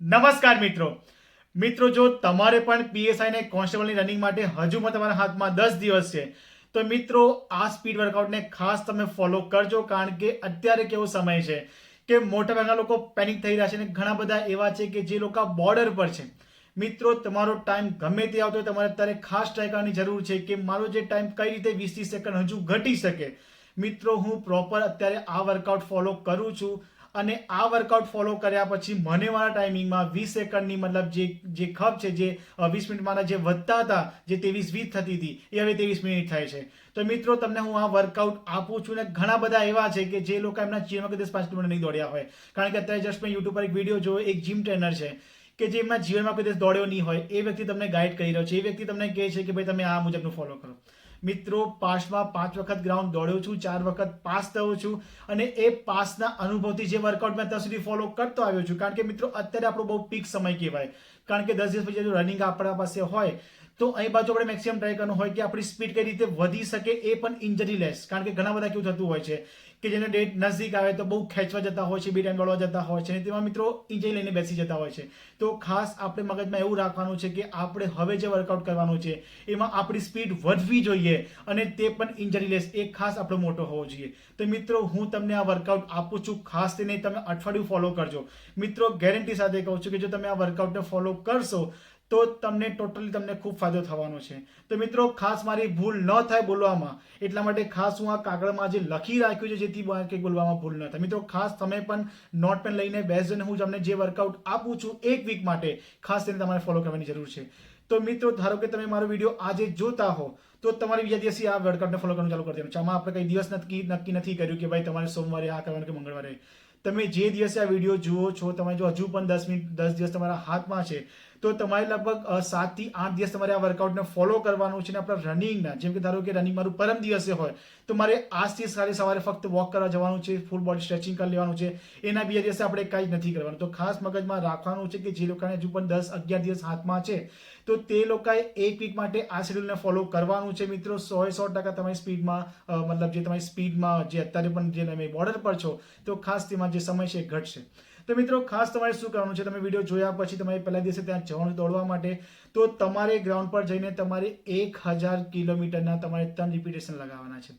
નમસ્કાર મિત્રો. મિત્રો, જો તમારે પણ પીએસઆઈ ને કોન્સ્ટેબલની રનિંગ માટે હજુ પણ તમારા હાથમાં દસ દિવસ છે, તો મિત્રો, આ સ્પીડ વર્કઆઉટને ખાસ તમે ફોલો કરજો, કારણ કે અત્યારે કેવો સમય છે કે મોટાભાગના લોકો પેનિક થઈ રહ્યા છે અને ઘણા બધા એવા છે કે જે લોકો બોર્ડર પર છે. મિત્રો, તમારો ટાઈમ ગમે તે આવતો હોય, તમારે અત્યારે ખાસ ટ્રાય કરવાની જરૂર છે કે મારો જે ટાઈમ કઈ રીતે વીસ ત્રીસ સેકન્ડ હજુ ઘટી શકે. મિત્રો, હું પ્રોપર અત્યારે આ વર્કઆઉટ ફોલો કરું છું. અને આ વર્કઆઉટ ફોલો કર્યા પછી મને મારા ટાઈમિંગમાં વીસ સેકન્ડની મતલબ જે જે ખપ છે, જે વીસ મિનિટમાંના જે વધતા હતા, જે ત્રેવીસ વીસ થતી હતી, એ હવે ત્રેવીસ મિનિટ થાય છે. તો મિત્રો, તમને હું આ વર્કઆઉટ આપું છું ને ઘણા બધા એવા છે કે જે લોકો એમના જીવનમાં કદાચ પાંચ કિલોમીટર નહીં દોડ્યા હોય. કારણ કે અત્યારે જસ્ટ મેં યુટ્યુબ પર એક વીડિયો જોયો, એક જીમ ટ્રેનર છે, કે જે એમના જીવનમાં કદાચ દોડ્યો નહીં હોય, એ વ્યક્તિ તમને ગાઈડ કરી રહ્યો છે. એ વ્યક્તિ તમને કહે છે કે ભાઈ તમે આ મુજબનું ફોલો કરો. મિત્રો, પાસમાં પાંચ વખત ગ્રાઉન્ડ દોડ્યો છું, ચાર વખત પાસ થયો છું અને એ પાસના અનુભવથી જે વર્કઆઉટ મેં અત્યાર સુધી ફોલો કરતો આવ્યો છું. કારણ કે મિત્રો, અત્યારે આપણો બહુ પીક સમય કહેવાય. કારણ કે દસ દિવસ પછી રનિંગ આપણા પાસે હોય તો અહીં બાજુ આપણે મેક્સિમમ ટ્રાય કરવાનું હોય કે આપણી સ્પીડ કઈ રીતે વધી શકે એ પણ ઇન્જરી લેસ કારણ કે ઘણા બધા કેવું થતું હોય છે કે જેને ડેટ નજીક આવે તો બહુ ખેંચવા જતા હોય છે બે ટાઈમ દોડવા જતા હોય છે અને તેમાં મિત્રો ઇન્જરી લઈને બેસી જતા હોય છે. તો ખાસ આપણે મગજમાં એવું રાખવાનું છે કે આપણે હવે જે વર્કઆઉટ કરવાનું છે એમાં આપણી સ્પીડ વધવી જોઈએ અને તે પણ ઇન્જરી લેસ એ ખાસ આપણો મોટો હોવો જોઈએ. તો મિત્રો, હું તમને આ વર્કઆઉટ આપું છું. ખાસ તેને તમે અઠવાડિયું ફોલો કરજો. મિત્રો ગેરંટી સાથે કહું છું કે જો તમે આ વર્કઆઉટને ફોલો કરશો તો તમને ટોટલી તમને ખૂબ ફાયદો થવાનો છે. તો મિત્રો, ખાસ મારી ભૂલ ન થાય બોલવામાં, એટલા માટે ખાસ હું આ કાગળમાં જે લખી રાખ્યું છે જેથી કંઈક બોલવામાં ભૂલ ન થાય. મિત્રો, ખાસ તમે પણ નોટ પેન લઈને બેસજો હું તમને જે વર્કઆઉટ આપું છું એક વીક માટે, ખાસ તેને તમારે ફોલો કરવાની જરૂર છે. તો મિત્રો, ધારો કે તમે મારો વીડિયો આજે જોતા હો, તો તમારે બીજા દિવસે આ વર્કઆઉટને ફોલો કરવાનું ચાલુ કરી દેવાનું. છે આમાં આપણે કંઈ દિવસ નક્કી નક્કી નથી કર્યું કે ભાઈ તમારે સોમવારે આ કરવાનું કે મંગળવારે. તમે જે દિવસે આ વીડિયો જુઓ છો, તમે જો હજુ પણ દસ મિનિટ દસ દિવસ તમારા હાથમાં છે તો તમારે લગભગ સાતથી આઠ દિવસ તમારે આ વર્કઆઉટને ફોલો કરવાનું છે અને આપણા રનિંગના જેમ કે ધારો કે રનિંગ મારું પરમ દિવસે હોય, તો મારે આજથી સારી સવારે ફક્ત વોક કરવા જવાનું છે ફૂલ બોડી સ્ટ્રેચિંગ કરી લેવાનું છે. એના બીજા દિવસે આપણે કાંઈ નથી કરવાનું. તો ખાસ મગજમાં રાખવાનું છે કે જે લોકોને હજુ પણ દસ, અગિયાર દિવસ હાથમાં છે, તો તે લોકોએ એક વીક માટે આ શેડ્યુલને ફોલો કરવાનું છે. મિત્રો, સો સો ટકા તમારી સ્પીડમાં મતલબ જે તમારી સ્પીડમાં જે અત્યારે પણ જે તમે બોર્ડર પર છો, તો ખાસ તેમાં જે સમય છે ઘટશે. તો મિત્રો, ખાસ તમારે શું કરવાનું છે? તમે વીડિયો જોયા પછી તમારે પહેલા દિવસે ત્યાં જવાનું દોડવા માટે. તો તમારે ગ્રાઉન્ડ પર જઈને તમારે એક હજાર કિલોમીટરના તમારે ત્રણ રિપીટેશન લગાવવાના છે.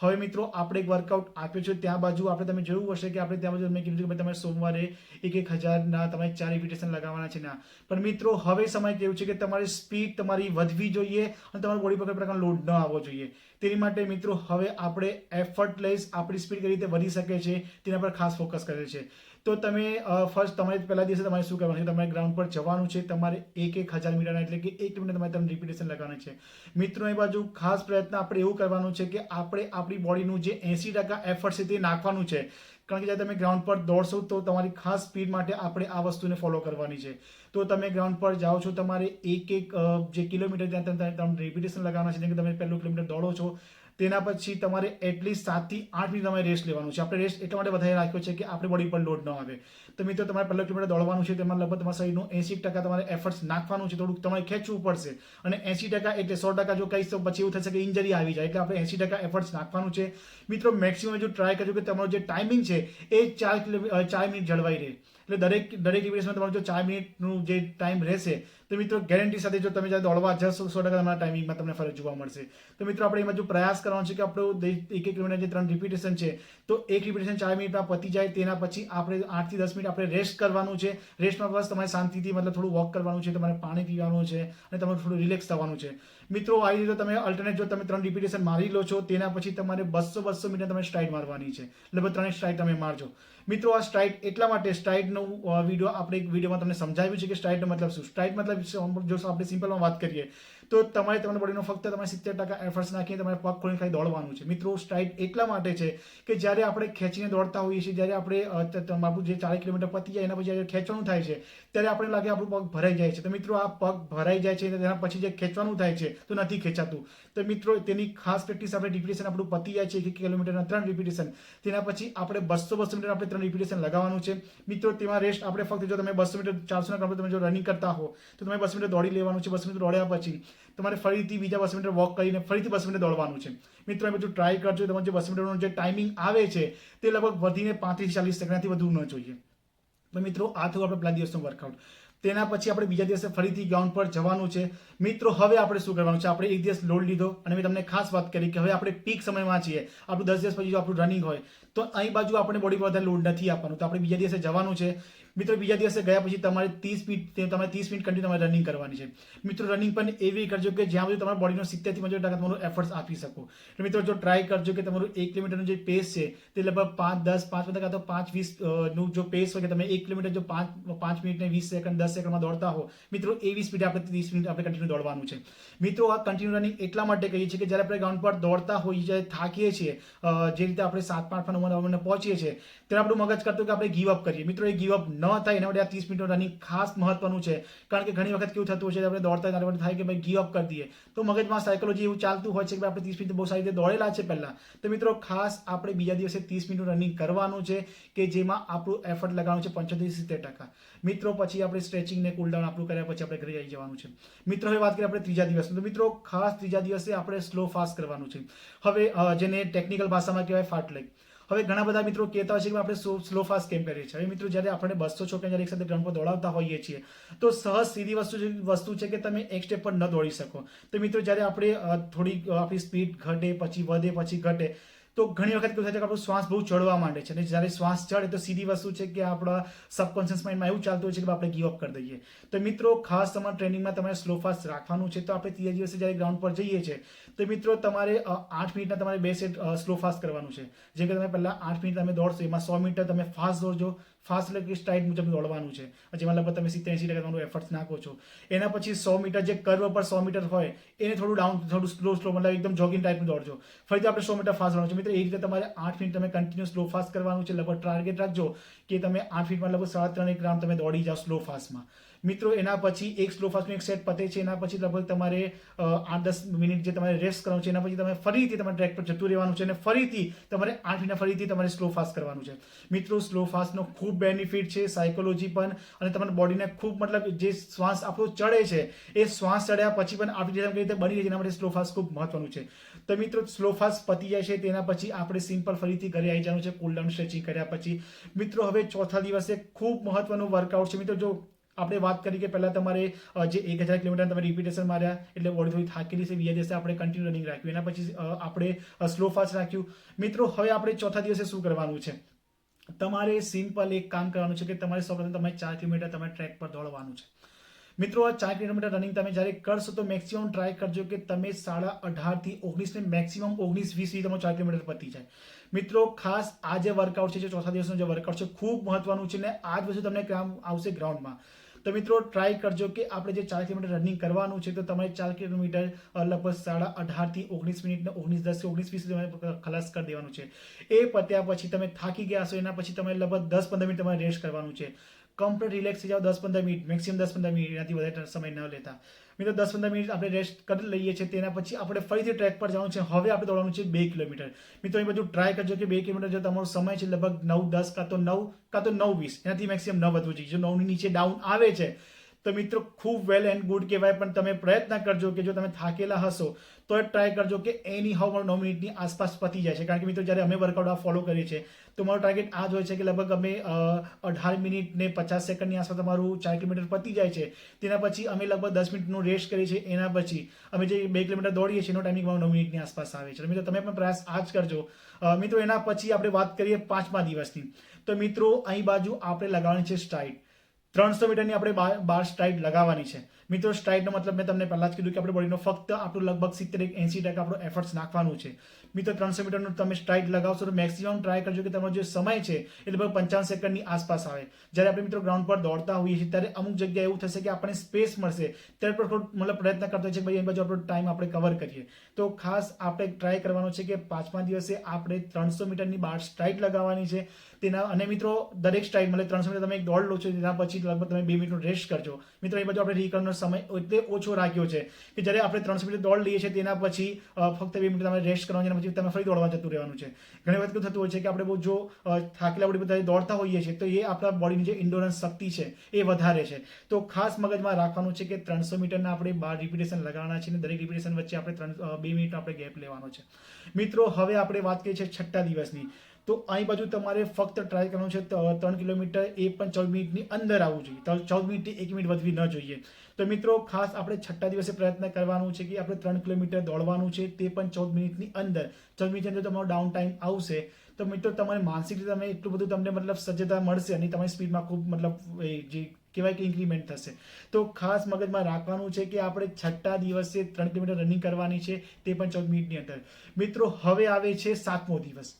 હવે મિત્રો, આપણે એક વર્કઆઉટ આપ્યો છે. ત્યાં બાજુ આપણે તમે જોયું હશે કે આપણે ત્યાં બાજુ મેં કીધું કે તમે સોમવારે એક એક હજારના તમારે ચાર રિપીટેશન લગાવવાના છે ના પણ મિત્રો, હવે સમય કેવું છે કે તમારી સ્પીડ તમારી વધવી જોઈએ અને તમારે બોડી પર કોઈ પ્રકારનો લોડ ન આવવો જોઈએ. તેની માટે મિત્રો, હવે આપણે એફર્ટ લઈશ આપણી સ્પીડ કઈ રીતે વધી શકે છે તેના પર ખાસ ફોકસ કરે છે. તો તમે ફર્સ્ટ તમારે પહેલા દિવસે તમારે શું કરવાનું છે? તમારે ગ્રાઉન્ડ પર જવાનું છે, તમારે એક એક હજાર મીટરના એટલે કે એક મિનિટ તમારે તમને રિપીટેશન લગાવવાનું છે. મિત્રો, એ બાજુ ખાસ પ્રયત્ન આપણે એવું કરવાનું છે કે આપણે આપણી બોડીનું જે એંસી ટકા એફર્ટ છે તે નાખવાનું છે. કારણ કે જ્યારે તમે ગ્રાઉન્ડ પર દોડશો તો તમારી ખાસ સ્પીડ માટે આપણે આ વસ્તુને ફોલો કરવાની છે. તો તમે ગ્રાઉન્ડ પર જાઓ છો, તમારે એક એક જે કિલોમીટર ત્યાં તમને તમે રિપીટેશન લગાવવાના છે, જેમ કે તમે પહેલું કિલોમીટર દોડો છો તેના પછી તમારે એટલીસ્ટ સાતથી આઠ મિનિટ તમારે રેસ્ટ લેવાનું છે. આપણે રેસ્ટ એટલા માટે વધારે રાખ્યો છે કે આપણી બોડી પર લોડ ન આવે. તો મિત્રો તમારે પહેલો કિલોમીટર દોડવાનું છે, તેમાં લગભગ તમારા શરીરનું એંસી ટકા તમારે એફર્ટ્સ નાખવાનું છે, થોડુંક તમારે ખેંચવું પડશે. અને એંસી ટકા એટલે સો ટકા જો કહીશ તો પછી એવું થશે કે ઇન્જરી આવી જાય, એટલે આપણે એંસી ટકા એફર્ટ્સ નાખવાનું છે. મિત્રો મેક્સિમમ જો ટ્રાય કરજો કે તમારો જે ટાઈમિંગ છે, એ ચાર કિલો ચાર મિનિટ જળવાઈ રહે. એટલે દરેક દરેક રિપીટેશનમાં તમારું જો ચાર મિનિટનું જે ટાઈમ રહેશે, તો મિત્રો ગેરંટી સાથે જો તમે જ્યારે દોડવા જશો, સો ટકા તમારા ટાઈમિંગમાં તમને ફરક જોવા મળશે. તો મિત્રો, આપણે એમાં જો પ્રયાસ કરવાનો છે કે આપણું એક એક કિલોમીટર જે ત્રણ રિપીટેશન છે, તો એક રિપીટેશન ચાર મિનિટમાં પતી જાય, તેના પછી આપણે આઠથી દસ મિનિટ આપણે રેસ્ટ કરવાનું છે. રેસ્ટમાં બસ તમારે શાંતિથી મતલબ થોડું વોક કરવાનું છે, તમારે પાણી પીવાનું છે અને તમારે થોડું રિલેક્સ થવાનું છે. મિત્રો, આવી રીતે તમે અલ્ટરનેટ જો તમે ત્રણ રિપીટેશન મારી લો છો, તેના પછી તમારે બસો બસો મિનિટ તમે સ્ટ્રાઇડ મારવાની છે. લગભગ ત્રણ સ્ટ્રાઇડ તમે મારજો. મિત્રો આ સ્ટ્રાઇટ એટલા માટે સ્ટ્રાઇટનો વીડિયો આપણે એક વિડીયોમાં તમને સમજાવ્યું છે કે સ્ટ્રાઇટનો મતલબ શું? સ્ટ્રાઇટ મતલબ જો આપણે સિમ્પલમાં વાત કરીએ તો તમારે તમારા બોડીનો ફક્ત તમારે સિત્તેર ટકા એફર્ટ્સ નાખીને તમારે પગ ખોલીને ખાલી દોડવાનું છે. મિત્રો સ્ટ્રાઇટ એટલા માટે છે કે જ્યારે આપણે ખેંચીને દોડતા હોઈએ છીએ જ્યારે આપણે અ, ત- ત- આપણું જે ચાલીસ કિલોમીટર પતી જાય એના પછી જ્યારે ખેંચવાનું થાય છે ત્યારે આપણે લાગે આપણું પગ ભરાઈ જાય છે. તો મિત્રો આ પગ ભરાઈ જાય છે તેના પછી જે ખેંચવાનું થાય છે તો નથી ખેંચાતું. તો મિત્રો તેની ખાસ પ્રેક્ટિસ આપણે રિપીટેશન આપણું પતી જાય છે એક કિલોમીટરના ત્રણ રિપીટેશન તેના પછી આપણે બસો બસો મીટર આપણે ત્રણ રિપીટેશન લગાવવાનું છે. મિત્રો, તેમાં રેસ્ટ આપણે ફક્ત જો તમે બસો મીટર ચારસો ના તમે જો રનિંગ કરતા હો, તો તમે બસો મીટર દોડી લેવાનું છે, બસો મીટર દોડ્યા પછી તમારે ફરીથી બીજા બસો મીટર વોક કરીને ફરીથી બસો મીટર દોડવાનું છે. મિત્રો એ બધું ટ્રાય કરજો, તમારે જે બસો મીટરનું જે ટાઈમિંગ આવે છે, તે લગભગ વધીને પાંત્રીસ ચાલીસ સેકન્ડથી વધુ ન જોઈએ. તો મિત્રો, આ થયું આપણે પહેલા દિવસનું વર્કઆઉટ તેના પછી આપણે બીજા દિવસે ફરીથી ગ્રાઉન્ડ પર જવાનું છે. મિત્રો, હવે આપણે શું કરવાનું છે? આપણે એક દિવસ લોડ લીધો અને મેં તમને ખાસ વાત કરી કે હવે આપણે પીક સમયમાં છીએ. આપણું દસ દિવસ પછી જો આપણું રનિંગ હોય તો અહીં બાજુ આપણે બોડી પર વધારે લોડ નથી આપવાનું. તો આપણે બીજા દિવસે જવાનું છે. મિત્રો, બીજા દિવસે ગયા પછી તમારે ત્રીસ મિનિટ તમારે ત્રીસ મિનિટ કન્ટિન્યુ તમારે રનિંગ કરવાની છે. મિત્રો રનિંગ પણ એવી કરજો કે જ્યાં સુધી તમારા બોડીનો સિત્તેરથી પંચોતેર ટકા તમારું એફર્ટ્સ આપી શકો. એટલે મિત્રો, જો ટ્રાય કરજો કે તમારું એક કિલોમીટરનું જે પેસ છે, તે લગભગ પાંચ, દસ, પાંચ ટકા તો પાંચ, વીસનું જો પેસ હોય કે તમે એક કિલોમીટર જો પાંચ પાંચ મિનિટ ને વીસ સેકન્ડ દસ સેકન્ડમાં દોડતા હો, મિત્રો, એવી સ્પીડે આપણે ત્રીસ મિનિટ આપણે કન્ટિન્યુ દોડવાનું છે. મિત્રો, આ કન્ટિન્યુ રનિંગ એટલા માટે કહીએ છીએ કે જ્યારે આપણે ગ્રાઉન્ડ પર દોડતા હોઈએ, જ્યારે થાકીએ છીએ જે રીતે આપણે સાત પાંચ નવ નવ પહોંચીએ છીએ, ત્યારે આપણું મગજ કરતું કે આપણે ગીવ અપ કરીએ. મિત્રો, એ ગીવ અપ ન થાય એના માટે આ ત્રીસ મિનિટનું રનિંગ ખાસ મહત્વનું છે, કારણ કે ઘણી વખત કેવું થતું હોય છે આપણે દોડતા ત્યારે થાય કે ભાઈ ગીવ અપ કરી દઈએ. તો મગજમાં સાયકોલોજી એવું ચાલતું હોય છે કે આપણે ત્રીસ મિનિટ બહુ સારી રીતે દોડેલા છે પહેલાં. તો મિત્રો, ખાસ આપણે બીજા દિવસે ત્રીસ મિનિટ રનિંગ કરવાનું છે કે જેમાં આપણું એફર્ટ લગાવવાનું છે પંચોતેર સિત્તેર ટકા. મિત્રો, પછી આપણે સ્ટ્રેચિંગ ને કુલડાઉન આપણું કર્યા પછી આપણે ઘરે આવી જવાનું છે. મિત્રો, હવે વાત કરીએ આપણે ત્રીજા દિવસ તો મિત્રો, ખાસ ત્રીજા દિવસે આપણે સ્લો ફાસ્ટ કરવાનું છે. હવે જેને ટેકનિકલ ભાષામાં કહેવાય ફાટ લેગ હવે ઘણા બધા મિત્રો કહેતા હોય છે કે આપણે સ્લો ફાસ્ટ કેમ કરીએ છીએ? હવે મિત્રો જ્યારે આપણે બસો છોકરા જ્યારે એક સાથે ગ્રાઉન્ડ પર દોડાવતા હોઈએ છીએ, તો સહજ સીધી વસ્તુ વસ્તુ છે કે તમે એક સ્ટેપ પર ન દોડી શકો. તો મિત્રો જ્યારે આપણે થોડી આપણી સ્પીડ ઘટે, પછી વધે, પછી ઘટે, તો ઘણી વખત કેવું થાય છે કે આપણો શ્વાસ બહુ ચડવા માંડે છે. અને જ્યારે શ્વાસ ચડે તો સીધી વસ્તુ છે કે આપણા સબકોન્શિયસ માઇન્ડમાં એવું ચાલતું હોય છે કે આપણે ગીવ અપ કરી દઈએ. તો મિત્રો ખાસ તમારા ટ્રેનિંગમાં તમારે સ્લો ફાસ્ટ રાખવાનું છે. તો આપણે ત્રીજા દિવસે જ્યારે ગ્રાઉન્ડ પર જઈએ છીએ તો મિત્રો તમારે આઠ મિનિટના તમારે બે સેટ સ્લો ફાસ્ટ કરવાનું છે. જેમ કે તમે પહેલાં આઠ મિનિટ તમે દોડશો, એમાં સો મીટર તમે ફાસ્ટ દોડજો. ફાસ્ટ એટલે કે સ્ટ્રાઇડ મુજબ દોડવાનું છે. જેમાં લગભગ તમે સિત્તેર એંસી ટકા તમારું એફર્ટ્સ નાખો છો. એના પછી સો મીટર જે કર્વ પર સો મીટર હોય, એને થોડું ડાઉન થોડું સ્લો સ્લો મતલબ એકદમ જોગિંગ ટાઈપનું દોડજો. ફરીથી આપણે સો મીટર ફાસ્ટ દોડવાનું છે. મિત્રો, એ રીતે તમારે આઠ મિનિટ તમે કન્ટિન્યુ સ્લો ફાસ્ટ કરવાનું છે. લગભગ ટાર્ગેટ રાખજો કે તમે આઠ મિનિટમાં લગભગ સાડા ત્રણ એક રાઉન્ડ તમે દોડી જાઓ સ્લો ફાસ્ટમાં મિત્રો, એના પછી એક સ્લો ફાસ્ટનું એક સેટ પતે છે, એના પછી લગભગ તમારે આઠ દસ મિનિટ જે તમારે રેસ્ટ કરવાનું છે, એના પછી તમે ફરીથી તમારે ટ્રેક પર જતું રહેવાનું છે અને ફરીથી તમારે આઠ મિનિટ ફરીથી તમારે સ્લો ફાસ્ટ કરવાનું છે. મિત્રો સ્લો ફાસ્ટનો ખૂબ બેનિફિટ છે સાયકોલોજી પણ અને તમારા બોડીને ખૂબ મતલબ જે શ્વાસ આપણો ચડે છે, એ શ્વાસ ચડ્યા પછી પણ આપણી કઈ રીતે બની છે, એના માટે સ્લો ફાસ્ટ ખૂબ મહત્વનું છે. તો મિત્રો સ્લો ફાસ્ટ પતી જાય છે, તેના પછી આપણે સિમ્પલ ફરીથી ઘરે આવી જવાનું છે કુલડાઉન સ્ટ્રેચિંગ કર્યા પછી. મિત્રો, હવે ચોથા દિવસે ખૂબ મહત્વનું વર્કઆઉટ છે. મિત્રો, જો આપણે વાત કરી કે પહેલાં તમારે જે એક હજાર કિલોમીટર તમે રિપીટેશન માર્યા, એટલે બોડી થોડી થાકેલી છે, બીજા દિવસે આપણે કન્ટિન્યુ રનિંગ રાખ્યું. એના પછી આપણે સ્લો ફાસ્ટ રાખ્યું. મિત્રો, હવે આપણે ચોથા દિવસે શું કરવાનું છે? તમારે સિમ્પલ એક કામ કરવાનું છે કે તમારે સૌપ્રથમ તમારે ચાર કિલોમીટર તમારે ટ્રેક પર દોડવાનું છે. મિત્રો, આ ચાર કિલોમીટર રનિંગ તમે જ્યારે કરશો તો મેક્સિમમ ટ્રાય કરજો કે તમે સાડા અઢારથી ઓગણીસને મેક્સિમમ ઓગણીસ વીસ સુધી તમારો ચાર કિલોમીટર પતી જાય. મિત્રો, ખાસ આ જે વર્કઆઉટ છે, જે ચોથા દિવસનું જે વર્કઆઉટ છે, ખૂબ મહત્વનું છે ને આ જ વસ્તુ તમને કામ આવશે ગ્રાઉન્ડમાં તો મિત્રો ટ્રાય કરજો કે આપણે જે ચાર કિલોમીટર રનિંગ કરવાનું છે, તો તમારે ચાર કિલોમીટર લગભગ સાડા અઢારથી ઓગણીસ મિનિટ ઓગણીસ દસ ઓગણીસ વીસ તમારે ખલાસ કરી દેવાનું છે. એ પત્યા પછી તમે થાકી ગયા છો એના પછી તમારે લગભગ દસ પંદર મિનિટ તમારે રેસ્ટ કરવાનું છે. કમ્પ્લીટ રિલેક્સ થઈ જાઓ દસ પંદર મિનિટ મેક્સિમમ દસ પંદર મિનિટ, એનાથી વધારે સમય ન લેતા. મિત્રો દસ પંદર મિનિટ આપણે રેસ્ટ કરી લઈએ છીએ, તેના પછી આપણે ફરીથી ટ્રેક પર જવાનું છે. હવે આપણે દોડવાનું છે બે કિલોમીટર. મિત્રો, એ બધું ટ્રાય કરજો કે બે કિલોમીટર, જો તમારો સમય છે લગભગ નવ, દસ, કાં તો નવ, કાં તો નવ વીસ એનાથી મેક્સિમમ ન વધવું જોઈએ. જો નવની નીચે ડાઉન આવે છે તો મિત્રો, ખૂબ વેલ એન્ડ ગુડ કહેવાય, પણ તમે પ્રયત્ન કરજો કે જો તમે થાકેલા હશો, તો ટ્રાય કરજો કે એની હાઉ મારું નવ મિનિટની આસપાસ પતી જાય છે. કારણ કે મિત્રો, જ્યારે અમે વર્કઆઉટ આ ફોલો કરીએ છીએ, તો મારો ટાર્ગેટ આ જ હોય છે કે લગભગ અમે અઢાર મિનિટ ને પચાસ સેકન્ડની આસપાસ તમારું ચાર કિલોમીટર પતી જાય છે. તેના પછી અમે લગભગ દસ મિનિટનું રેસ્ટ કરીએ છીએ. એના પછી અમે જે બે કિલોમીટર દોડીએ છીએ, એનો ટાઈમિંગ નવ મિનિટની આસપાસ આવે છે. મિત્રો, તમે પણ પ્રયાસ આ જ કરજો મિત્રો, એના પછી આપણે વાત કરીએ પાંચમા દિવસની. તો મિત્રો, અહીં બાજુ આપણે લગાવવાની છે સ્ટ્રાઇડ ત્રણસો મીટરની આપણે બાર સ્ટ્રાઇડ લગાવવાની છે. મિત્રો, સ્ટ્રાઇડનો મતલબ મેં તમને પહેલાં જ કીધું કે આપણે બોડીનો ફક્ત આપણું લગભગ સિત્તેર એક એંસી ટકા આપણું એફર્ટ્સ નાખવાનું છે. મિત્રો, ત્રણસો મીટરનું તમે સ્ટ્રાઇડ લગાવશો તો મેક્સિમમ ટ્રાય કરજો કે તમારો જે સમય છે એ લગભગ પંચાવન સેકન્ડની આસપાસ આવે. જ્યારે આપણે મિત્રો ગ્રાઉન્ડ પર દોડતા હોઈએ છીએ ત્યારે અમુક જગ્યાએ એવું થશે કે આપણને સ્પેસ મળશે. ત્યારે પણ થોડું મતલબ પ્રયત્ન કરતો છે ભાઈ એ બાજુ આપણો ટાઈમ આપણે કવર કરીએ. તો ખાસ આપણે ટ્રાય કરવાનો છે કે પાંચમા દિવસે આપણે ત્રણસો મીટરની બાર સ્ટ્રાઇડ લગાવવાની છે. તેના, અને મિત્રો, દરેક સ્ટ્રાઇડ મતલબ ત્રણસો મીટર તમે એક દોડ લો છો, તેના પછી લગભગ તમે બે મિનિટનો રેસ્ટ કરજો. મિત્રો, એ બધું આપણે રિકવરનો સમય એટલે ઓછો રાખ્યો છે. કે જ્યારે આપણે ત્રણસો મીટર દોડ લઈએ છીએ, તેના પછી ફક્ત બે મિનિટ તમારે રેસ્ટ કરવાનું છે અને પછી તમે ફરી દોડવા જતું રહેવાનું છે. ઘણી વખત થતું હોય છે કે આપણે બહુ જો થાકેલા બોડી બધા દોડતા હોઈએ છીએ, તો એ આપણા બોડીની જે ઇન્ડોરન્સ શક્તિ છે, એ વધારે છે. તો ખાસ મગજમાં રાખવાનું છે કે ત્રણસો મીટરના આપણે બાર રિપીટેશન લગાવવાના છે અને દરેક રિપીટેશન વચ્ચે આપણે ત્રણ બે મિનિટ આપણે ગેપ લેવાનો છે. મિત્રો, હવે આપણે વાત કરીએ છીએ છઠ્ઠા દિવસની. તો અહીં બાજુ તમારે ફક્ત ટ્રાય કરવાનું છે ત્રણ કિલોમીટર એ પણ ચૌદ મિનિટની અંદર આવવું જોઈએ. ચૌદ મિનિટથી એક મિનિટ વધવી ન જોઈએ. તો મિત્રો, ખાસ આપણે છઠ્ઠા દિવસે પ્રયત્ન કરવાનું છે કે આપણે ત્રણ કિલોમીટર દોડવાનું છે, તે પણ ચૌદ મિનિટની અંદર. ચૌદ મિનિટની અંદર તમારો ડાઉન ટાઈમ આવશે. તો મિત્રો, તમારે માનસિક રીતે તમે એટલું બધું તમને મતલબ સજ્જતા મળશે અને તમારી સ્પીડમાં ખૂબ મતલબ જે કહેવાય કે ઇન્ક્રીમેન્ટ થશે. તો ખાસ મગજમાં રાખવાનું છે કે આપણે છઠ્ઠા દિવસે ત્રણ કિલોમીટર રનિંગ કરવાની છે, તે પણ ચૌદ મિનિટની અંદર. મિત્રો, હવે આવે છે સાતમો દિવસ.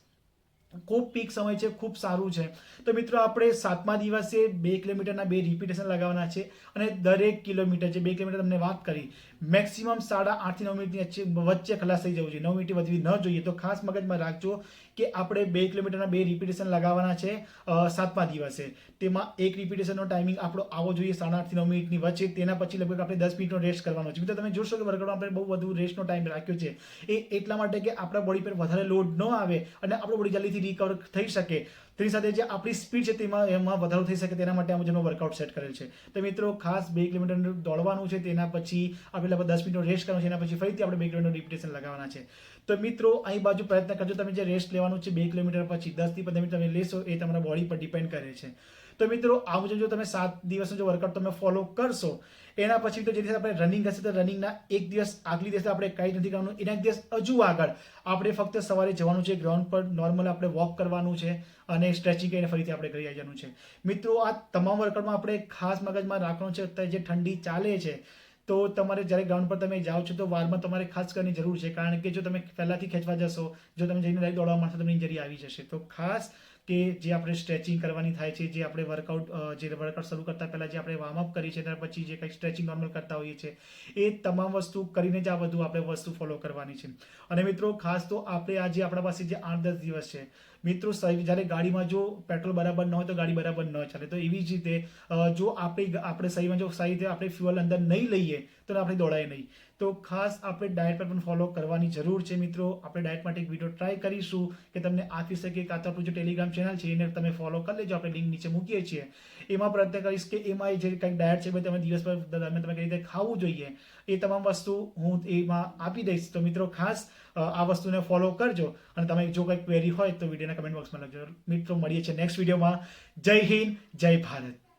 ખૂબ પીક સમય છે, ખૂબ સારું છે. તો મિત્રો, આપણે સાતમા દિવસે બે કિલોમીટરના બે રિપીટેશન લગાવવાના છે અને દરેક કિલોમીટર જે બે કિલોમીટર તમને વાત કરી, મેક્સિમમ સાડા આઠથી નવ મિનિટની વચ્ચે ખલાસ થઈ જવું જોઈએ. નવ મિનિટ વધવી ન જોઈએ. તો ખાસ મગજમાં રાખજો કે આપણે બે કિલોમીટરના બે રિપીટેશન લગાવવાના છે સાતમા દિવસે. તેમાં એક રિપીટેશનનો ટાઈમિંગ આપણો આવવો જોઈએ સાડા આઠથી નવ મિનિટની વચ્ચે. તેના પછી લગભગ આપણે દસ મિનિટનો રેસ્ટ કરવાનો છે. મિત્રો, તમે જોશો કે વર્કઆઉટ આપણે બહુ વધુ રેસ્ટનો ટાઈમ રાખ્યો છે. એ એટલા માટે કે આપણા બોડી પર વધારે લોડ ન આવે અને આપણું બોડી જલ્દીથી રિકવર થઈ શકે. તેની સાથે જે આપણી સ્પીડ છે તેમાં, એમાં વધારો થઈ શકે. તેના માટે આ મુજબનો વર્કઆઉટ સેટ કરેલ છે. તો મિત્રો, ખાસ બે કિલોમીટર દોડવાનું છે. તેના પછી આપણે લગભગ દસ મિનિટનો રેસ્ટ કરવાનો છે. એના પછી ફરીથી આપણે બે કિલોમીટર રિપીટેશન લગાવવાના છે. તો મિત્રો, અહીં બાજુ પ્રયત્ન કરજો, તમે જે રેસ્ટ લેવાનું છે બે કિલોમીટર પછી, દસથી પંદર મિનિટ તમે લેશો, એ તમારા બોડી પર ડિપેન્ડ કરે છે. તો મિત્રો આ મુજબ જો તમે સાત દિવસનો જો વર્કઆઉટ તમે ફોલો કરશો, એના પછી તો જે આપણે રનિંગ હશે, તો રનિંગના એક દિવસ આગલી દિવસે આપણે કંઈ નથી કરવાનું, એના એક દિવસ હજુ આગળ. આપણે ફક્ત સવારે જવાનું છે ગ્રાઉન્ડ પર નોર્મલ આપણે વોક કરવાનું છે અને સ્ટ્રેચિંગ કરીને ફરીથી આપણે ઘરે આવી છે. મિત્રો, આ તમામ વર્કઆઉટમાં આપણે ખાસ મગજમાં રાખવાનું છે, અત્યારે જે ઠંડી ચાલે છે તો તમારે જ્યારે ગ્રાઉન્ડ પર તમે જાઓ છો તો વારમાં તમારે ખાસ કરવાની જરૂર છે. કારણ કે જો તમે પહેલાંથી ખેંચવા જશો, જો તમે જઈને ડાયરેક્ટ દોડવા માંડશો તમને ઇન્જરી આવી જશે. તો ખાસ કે જે આપણે સ્ટ્રેચિંગ કરવાની થાય છે, જે આપણે વર્કઆઉટ જે વર્કઆઉટ શરૂ કરતા પહેલાં જે આપણે વોર્મઅપ કરીએ છીએ, ત્યાર પછી જે કંઈક સ્ટ્રેચિંગ નોર્મલ કરતા હોઈએ છીએ, એ તમામ વસ્તુ કરીને જ આ બધું આપણે વસ્તુ ફોલો કરવાની છે. અને મિત્રો, ખાસ તો આપણે આજે આપણા પાસે જે આઠ દસ દિવસ છે, મિત્રો જ્યારે ગાડીમાં જો પેટ્રોલ બરાબર ન હોય તો ગાડી બરાબર ન ચાલે. તો એવી જ રીતે જો આપણે આપણે સહીમાં જો સહી રીતે આપણે ફ્યુઅલ અંદર નહીં લઈએ, તો આપણે દોડાય નહીં. તો ખાસ આપણે ડાયટ પર પણ ફોલો કરવાની જરૂર છે મિત્રો. આપણે ડાયટ માટે એક વીડિયો ટ્રાય કરીશું કે તમને આપી શકે કાં તો આપણું જે ટેલિગ્રામ ચેનલ છે એને તમે ફોલો કરી લેજો. આપણે લિંક નીચે મૂકીએ છીએ. એમાં પ્રયત્ન કરીશ કે એમાં જે કંઈક ડાયટ છે તમે દિવસ પર દરમિયાન તમે કઈ રીતે ખાવું જોઈએ એ તમામ વસ્તુ હું એમાં આપી દઈશ. તો મિત્રો ખાસ આ વસ્તુને ફોલો કરજો અને તમે જો કંઈક ક્વેરી હોય તો વિડીયોના કમેન્ટ બોક્સમાં લખજો. મિત્રો, મળીએ છીએ નેક્સ્ટ વિડીયોમાં જય હિન્દ, જય ભારત.